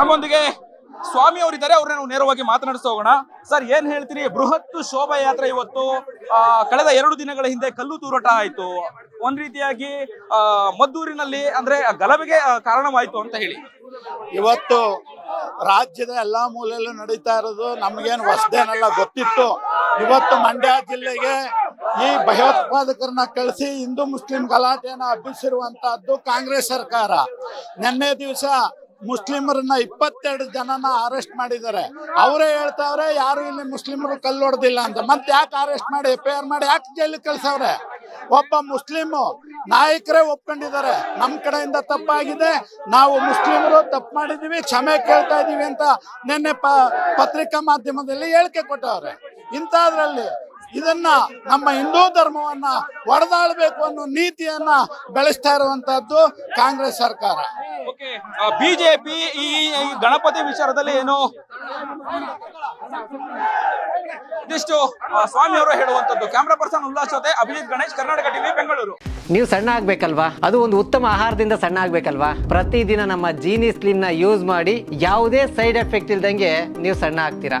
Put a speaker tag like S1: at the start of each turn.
S1: ನಮ್ಮೊಂದಿಗೆ ಸ್ವಾಮಿ ಅವರಿದ್ದಾರೆ, ಅವ್ರನ್ನ ನಾವು ನೇರವಾಗಿ ಮಾತನಾಡಿಸ್ತಾ ಹೋಗೋಣ. ಸರ್, ಏನ್ ಹೇಳ್ತೀರಿ? ಬೃಹತ್ ಶೋಭಾಯಾತ್ರೆ ಇವತ್ತು ಕಳೆದ ಎರಡು ದಿನಗಳ ಹಿಂದೆ ಕಲ್ಲು ತೂರಾಟ ಆಯ್ತು. ಒಂದ್ ರೀತಿಯಾಗಿ ಮದ್ದೂರಿನಲ್ಲಿ ಅಂದ್ರೆ ಗಲಭೆಗೆ ಕಾರಣವಾಯ್ತು ಅಂತ ಹೇಳಿ.
S2: ಇವತ್ತು ರಾಜ್ಯದ ಎಲ್ಲಾ ಮೂಲೆಯಲ್ಲೂ ನಡೀತಾ ಇರೋದು ನಮ್ಗೇನು ಹೊಸದೇನೆಲ್ಲ ಗೊತ್ತಿತ್ತು. ಇವತ್ತು ಮಂಡ್ಯ ಜಿಲ್ಲೆಗೆ ಈ ಭಯೋತ್ಪಾದಕರನ್ನ ಕಳಿಸಿ ಹಿಂದೂ ಮುಸ್ಲಿಂ ಗಲಾಟೆಯನ್ನ ಹಬ್ಬಿಸಿರುವಂತಹದ್ದು ಕಾಂಗ್ರೆಸ್ ಸರ್ಕಾರ. ನಿನ್ನೆ ದಿವಸ ಮುಸ್ಲಿಮರನ್ನ ಇಪ್ಪತ್ತೆರಡು ಜನನ ಅರೆಸ್ಟ್ ಮಾಡಿದ್ದಾರೆ. ಅವರೇ ಹೇಳ್ತಾವ್ರೆ, ಯಾರು ಇಲ್ಲಿ ಮುಸ್ಲಿಮರು ಕಲ್ಲೊಡ್ದಿಲ್ಲ ಅಂತ. ಮತ್ತೆ ಯಾಕೆ ಅರೆಸ್ಟ್ ಮಾಡಿ ಎಫ್ ಐ ಆರ್ ಮಾಡಿ, ಯಾಕೆ ಜೈಲಿಗೆ ಕಳ್ಸವ್ರೆ? ಒಬ್ಬ ಮುಸ್ಲಿಮು ನಾಯಕರೇ ಒಪ್ಕೊಂಡಿದ್ದಾರೆ. ನಮ್ಮ ಕಡೆಯಿಂದ ತಪ್ಪಾಗಿದೆ. ನಾವು ಮುಸ್ಲಿಮರು ತಪ್ಪು ಮಾಡಿದೀವಿ, ಕ್ಷಮೆ ಕೇಳ್ತಾ ಇದೀವಿ ಅಂತ ನಿನ್ನೆ ಪತ್ರಿಕಾ ಮಾಧ್ಯಮದಲ್ಲಿ ಹೇಳಿಕೆ ಕೊಟ್ಟವ್ರೆ. ಇಂಥದ್ರಲ್ಲಿ ಇದನ್ನ ನಮ್ಮ ಹಿಂದೂ ಧರ್ಮವನ್ನ ಒಡೆದಾಳ್ಬೇಕು ಅನ್ನೋ ನೀತಿಯನ್ನ ಬೆಳೆಸ್ತಾ ಇರುವಂತಹದ್ದು ಕಾಂಗ್ರೆಸ್ ಸರ್ಕಾರ.
S1: ಓಕೆ ಬಿಜೆಪಿ ಈ ಈ ಗಣಪತಿ ವಿಚಾರದಲ್ಲಿ ಏನು? ಇದಿಷ್ಟು ಸ್ವಾಮಿ ಅವರು ಹೇಳುವಂತದ್ದು. ಕ್ಯಾಮ್ರಾ ಪರ್ಸನ್ ಉಲ್ಲಾಸ್ ಜೊತೆ ಅಭಿಜಿತ್ ಗಣೇಶ್ ಕರ್ನಾಟಕ ಟಿವಿ ಬೆಂಗಳೂರು.
S3: ನೀವು ಸಣ್ಣ ಆಗ್ಬೇಕಲ್ವಾ? ಅದು ಒಂದು ಉತ್ತಮ ಆಹಾರದಿಂದ ಸಣ್ಣ ಆಗ್ಬೇಕಲ್ವಾ? ಪ್ರತಿದಿನ ನಮ್ಮ ಜೀನಿ ಸ್ಲಿಮ್ನ ಯೂಸ್ ಮಾಡಿ ಯಾವುದೇ ಸೈಡ್ ಎಫೆಕ್ಟ್ ಇಲ್ದಂಗೆ ನೀವು ಸಣ್ಣ ಆಗ್ತೀರಾ?